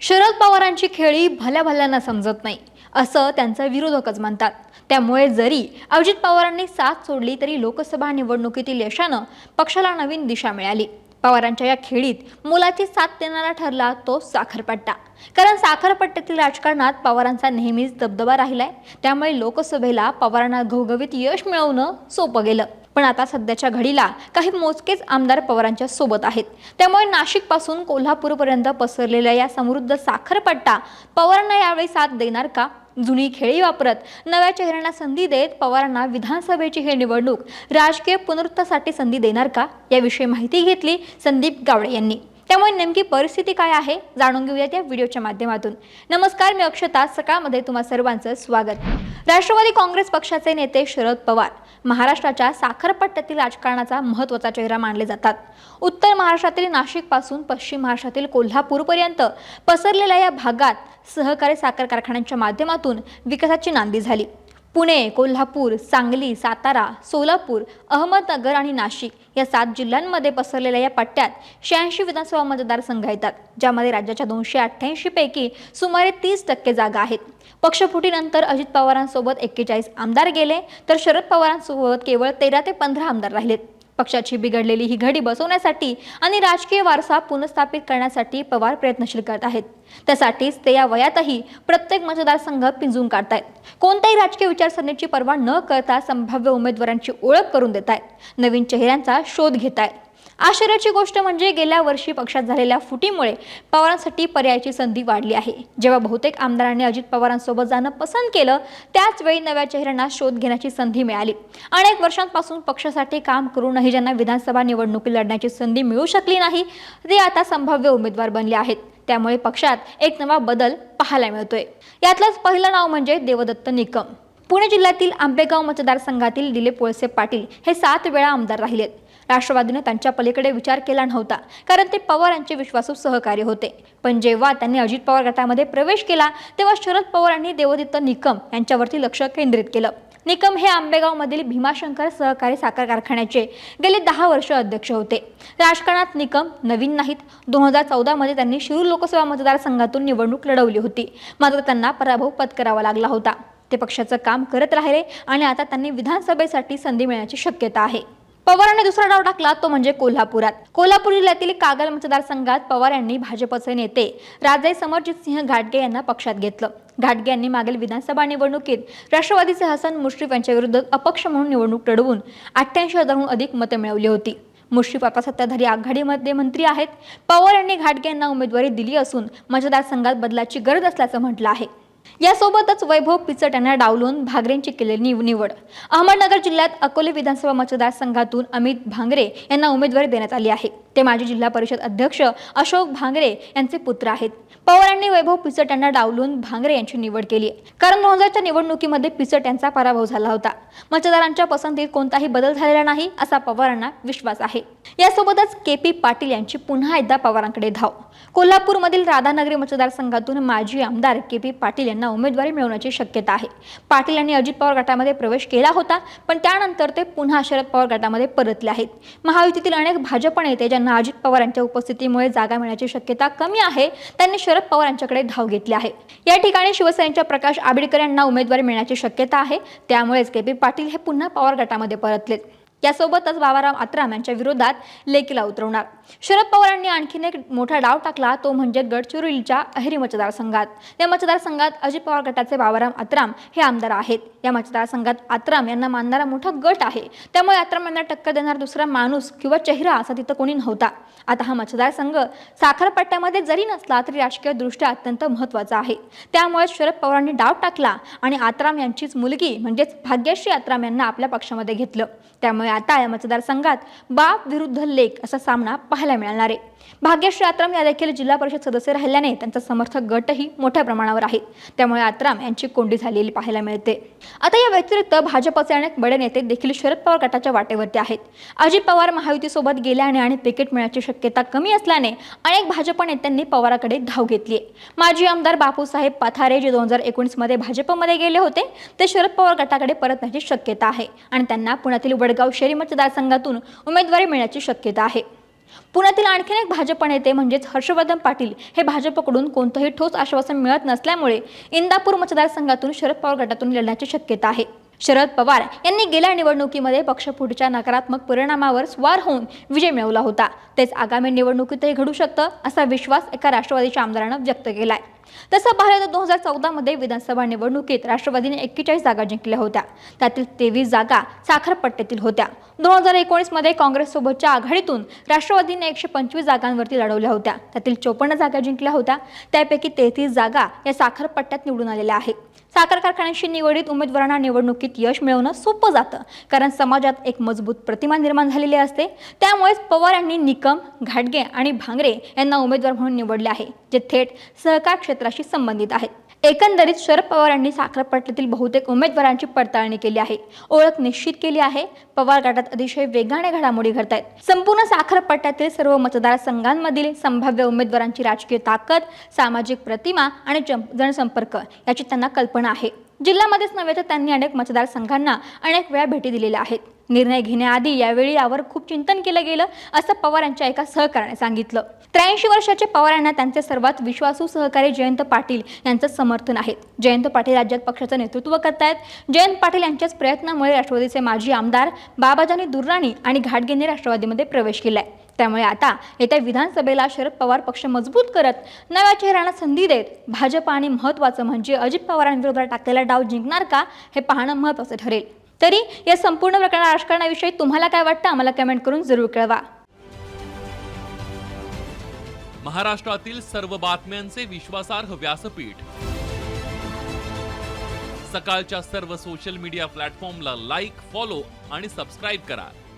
शरद पवारांची खेळी भल्या भल्यांना समजत नाही असं त्यांचा विरोधकच म्हणतात. त्यामुळे जरी अजित पवारांनी साथ सोडली तरी लोकसभा निवडणुकीतील यशानं पक्षाला नवीन दिशा मिळाली. पवारांच्या या खेळीत मुलाची साथ देणारा ठरला तो साखरपट्टा. कारण साखरपट्ट्यातील राजकारणात पवारांचा नेहमीच दबदबा राहिलाय त्यामुळे लोकसभेला पवारांना घवघवीत यश मिळवणं सोपं गेलं. पण आता सध्याच्या घडीला काही मोजकेच आमदार पवारांच्या सोबत आहेत. त्यामुळे नाशिकपासून कोल्हापूरपर्यंत पसरलेल्या या समृद्ध साखरपट्टा पवारांना यावेळी साथ देणार का? जुनी खेळी वापरत नव्या चेहऱ्यांना संधी देत पवारांना विधानसभेची ही निवडणूक राजकीय पुनरुत्थासाठी संधी देणार का? याविषयी माहिती घेतली संदीप गावडे यांनी. त्यामुळे नेमकी परिस्थिती काय आहे जाणून घेऊयात या व्हिडिओच्या माध्यमातून. नमस्कार मी अक्षता. सकाळमध्ये तुम्हा सर्वांचं स्वागत. राष्ट्रवादी काँग्रेस पक्षाचे नेते शरद पवार महाराष्ट्राच्या साखरपट्ट्यातील राजकारणाचा महत्त्वाचा चेहरा मानले जातात. उत्तर महाराष्ट्रातील नाशिकपासून पश्चिम महाराष्ट्रातील कोल्हापूरपर्यंत पसरलेल्या या भागात सहकारी साखर कारखान्यांच्या माध्यमातून विकासाची नांदी झाली. पुणे कोल्हापूर सांगली सातारा सोलापूर अहमदनगर आणि नाशिक या सात जिल्ह्यांमध्ये पसरलेल्या या पट्ट्यात शहाऐंशी विधानसभा मतदारसंघ येतात ज्यामध्ये राज्याच्या दोनशे अठ्ठ्याऐंशीपैकी सुमारे तीस टक्के जागा आहेत. पक्षफुटीनंतर अजित पवारांसोबत एक्केचाळीस आमदार गेले तर शरद पवारांसोबत केवळ तेरा ते पंधरा आमदार राहिलेत. पक्षाची बिघडलेली ही घडी बसवण्यासाठी आणि राजकीय वारसा पुनर्स्थापित करण्यासाठी पवार प्रयत्नशील करत आहेत. त्यासाठीच ते या वयातही प्रत्येक मतदारसंघ पिंजून काढतायत. कोणत्याही राजकीय विचारसरणीची पर्वा न करता संभाव्य उमेदवारांची ओळख करून देत आहेत नवीन चेहऱ्यांचा शोध घेत आहेत आश्चर्याची गोष्ट म्हणजे गेल्या वर्षी पक्षात झालेल्या फुटीमुळे पवारांसाठी पर्यायाची संधी वाढली आहे. जेव्हा बहुतेक आमदारांनी अजित पवारांसोबत जाणं पसंत केलं त्याच वेळी नव्या चेहऱ्यांना शोध घेण्याची संधी मिळाली. अनेक वर्षांपासून पक्षासाठी काम करूनही ज्यांना विधानसभा निवडणुकी लढण्याची संधी मिळू शकली नाही ते आता संभाव्य उमेदवार बनले आहेत. त्यामुळे पक्षात एक नवा बदल पाहायला मिळतोय. यातलंच पहिलं नाव म्हणजे देवदत्त निकम. पुणे जिल्ह्यातील आंबेगाव मतदारसंघातील दिलीप वळसे पाटील हे सात वेळा आमदार राहिलेत. राष्ट्रवादीनं त्यांच्या पलीकडे विचार केला नव्हता कारण ते पवार यांचे विश्वासू सहकारी होते. पण जेव्हा त्यांनी अजित पवार गटामध्ये प्रवेश केला तेव्हा शरद पवार यांनी देवदत्त निकम यांच्यावरती लक्ष केंद्रित केलं. निकम हे आंबेगावमधील भीमाशंकर सहकारी साखर कारखान्याचे गेले दहा वर्ष अध्यक्ष होते. राजकारणात निकम नवीन नाहीत. दोन हजार चौदामध्ये त्यांनी शिरूर लोकसभा मतदारसंघातून निवडणूक लढवली होती. मात्र त्यांना पराभव पत्करावा लागला होता. ते पक्षाचं काम करत राहिले आणि आता त्यांनी विधानसभेसाठी संधी मिळण्याची शक्यता आहे. पवारांनी दुसरा डाव टाकला तो म्हणजे कोल्हापुरात. कोल्हापूर जिल्ह्यातील कागल मतदारसंघात पवार यांनी भाजपचे नेते राजे समरजित सिंह घाटगे यांना पक्षात घेतलं. घाटगे यांनी मागील विधानसभा निवडणुकीत राष्ट्रवादीचे हसन मुश्रीफ यांच्या विरुद्ध अपक्ष म्हणून निवडणूक लढवून अठ्ठ्याऐंशी हजारहून अधिक मते मिळवली होती. मुश्रीफ आता सत्ताधारी आघाडीमध्ये मंत्री आहेत. पवार यांनी घाटगे यांना उमेदवारी दिली असून मतदारसंघात बदलाची गरज असल्याचं म्हटलं आहे. यासोबतच वैभव पिचट यांना डावलून भागरेंची केलेली निवड. अहमदनगर जिल्ह्यात अकोले विधानसभा मतदारसंघातून अमित भांगरे यांना उमेदवारी देण्यात आली आहे. ते माजी जिल्हा परिषद अध्यक्ष अशोक भांगरे यांचे पुत्र आहेत. पवारांनी वैभव पिचट यांना डावलून भांगरे यांची निवड केली. कारण दोन हजारच्या निवडणुकीमध्ये पिचट यांचा पराभव झाला होता. मतदारांच्या पसंतीत कोणताही बदल झालेला नाही असा पवारांना विश्वास आहे. यासोबतच के पी पाटील यांची पुन्हा एकदा पवारांकडे धाव. कोल्हापूरमधील राधानगरी मतदारसंघातून माजी आमदार के पी पाटील यांना उमेदवारी मिळवण्याची शक्यता आहे. पाटील यांनी अजित पवार गटामध्ये प्रवेश केला होता पण त्यानंतर ते पुन्हा शरद पवार गटामध्ये परतले आहेत. महायुतीतील अनेक भाजप नेते ज्यांना अजित पवार यांच्या उपस्थितीमुळे जागा मिळण्याची शक्यता कमी आहे त्यांनी शरद पवार यांच्याकडे धाव घेतली आहे. या ठिकाणी शिवसेनेच्या प्रकाश आंबेडकर यांना उमेदवारी मिळण्याची शक्यता आहे त्यामुळेच के पी पाटील हे पुन्हा पवार गटामध्ये परतलेत. यासोबतच बाबाराम आत्राम यांच्या विरोधात लेकीला उतरवणार. शरद पवारांनी आणखीन एक मोठा डाव टाकला तो म्हणजे गडचिरोलीच्या अहेरी मतदारसंघात. या मतदारसंघात अजित पवार गटाचे बाबाराम आत्राम हे आमदार आहेत. या मतदारसंघात आत्राम यांना मानणारा मोठा गट आहे. त्यामुळे आत्राम यांना टक्कर देणार दुसरा माणूस किंवा चेहरा असा तिथं कोणी नव्हता. आता हा मतदारसंघ साखरपट्ट्यामध्ये जरी नसला तरी राजकीय दृष्ट्या अत्यंत महत्त्वाचा आहे. त्यामुळे शरद पवारांनी डाव टाकला आणि आत्राम यांचीच मुलगी म्हणजेच भाग्यश्री आत्राम यांना आपल्या पक्षामध्ये घेतलं. त्यामुळे आता या मतदारसंघात बाप विरुद्ध लेख असा सामना पाहायला मिळणार आहे. भाग्यश्री आत्राम या देखील जिल्हा परिषद सदस्य राहिल्याने त्यांचा समर्थक गटही मोठ्या प्रमाणावर आहे. त्यामुळे आत्राम यांची कोंडी झालेली पाहायला मिळते. आता या व्यतिरिक्त भाजपचे अनेक बडे नेते देखील शरद पवार गटाच्या वाटेवरती आहेत. अजित पवार महायुतीसोबत गेल्याने आणि तिकीट मिळण्याची शक्यता कमी असल्याने अनेक भाजप नेत्यांनी पवाराकडे धाव घेतली आहे. माजी आमदार बापूसाहेब पथारे जे दोन हजार एकोणीसमध्ये भाजपमध्ये गेले होते ते शरद पवार गटाकडे परतण्याची शक्यता आहे आणि त्यांना पुण्यातील वडगाव शहरी मतदारसंघातून उमेदवारी मिळण्याची शक्यता आहे. पुण्यातील आणखीन एक भाजप नेते म्हणजेच हर्षवर्धन पाटील हे भाजपकडून कोणतंही ठोस आश्वासन मिळत नसल्यामुळे इंदापूर मतदारसंघातून शरद पवार गटातून लढण्याची शक्यता आहे. शरद पवार यांनी गेल्या निवडणुकीमध्ये पक्षफुटीच्या नकारात्मक परिणामावर स्वार होऊन विजय मिळवला होता. तेच आगामी निवडणुकीतही घडू शकतं असा विश्वास एका राष्ट्रवादीच्या आमदारानं व्यक्त केला आहे तसं पाहिलं तर दोन हजार चौदामध्ये विधानसभा निवडणुकीत राष्ट्रवादीने एक्केचाळीस जागा जिंकल्या होत्या. त्यातील तेवीस जागा साखरपट्ट्यातील होत्या. दोन हजार एकोणीसमध्ये काँग्रेससोबतच्या आघाडीतून राष्ट्रवादीने एकशे पंचवीस जागांवरती लढवल्या होत्या. त्यातील चोपन्न जागा जिंकल्या होत्या. त्यापैकी तेहतीस जागा या साखरपट्ट्यात निवडून आलेल्या आहेत. साखर कारखान्याशी निवडीत उमेदवारांना निवडणुकीत यश मिळवणं सोपं जातं कारण समाजात एक मजबूत प्रतिमा निर्माण झालेली असते. त्यामुळेच पवार यांनी निकम घाटगे आणि भांगरे यांना उमेदवार म्हणून निवडले आहे जे थेट सहकार क्षेत्राशी संबंधित आहेत. एकंदरीत शरद पवार यांनी साखरपट्ट्यातील बहुतेक उमेदवारांची पडताळणी केली आहे. ओळख निश्चित केली आहे. पवार गटात अतिशय वेगाने घडामोडी घडत आहेत संपूर्ण साखरपट्ट्यातील सर्व मतदारसंघांमधील संभाव्य उमेदवारांची राजकीय ताकद सामाजिक प्रतिमा आणि जनसंपर्क याची त्यांना कल्पना आहे. जिल्ह्यामध्येच नव्हे तर त्यांनी अनेक मतदारसंघांना अनेक वेळा भेटी दिलेल्या आहेत. निर्णय घेण्याआधी यावेळी यावर खूप चिंतन केलं गेलं असं पवार यांच्या एका सहकार्याने सांगितलं. त्र्याऐंशी वर्षाचे पवार यांना त्यांचे सर्वात विश्वासू सहकारी जयंत पाटील यांचं समर्थन आहे. जयंत पाटील राज्यात पक्षाचं नेतृत्व करतायत. जयंत पाटील यांच्याच प्रयत्नामुळे राष्ट्रवादीचे माजी आमदार बाबाजानी दुर्राणी आणि घाटगेंनी राष्ट्रवादीमध्ये प्रवेश केलाय. त्यामुळे आता येत्या विधानसभेला शरद पवार पक्ष मजबूत करत नव्या चेहऱ्यांना संधी देत भाजप आणि महत्त्वाचं म्हणजे अजित पवारांविरोधात टाकलेला डाव जिंकणार का हे पाहणं महत्त्वाचं ठरेल. तरी या संपूर्ण प्रकरणा राजकारणाविषयी तुम्हाला काय वाटतं आम्हाला कमेंट करून जरूर कळवा. महाराष्ट्रातील सर्व बातम्यांचे विश्वासार्ह व्यासपीठ. सकाळच्या सर्व सोशल मीडिया प्लॅटफॉर्मला लाईक फॉलो आणि सबस्क्राईब करा.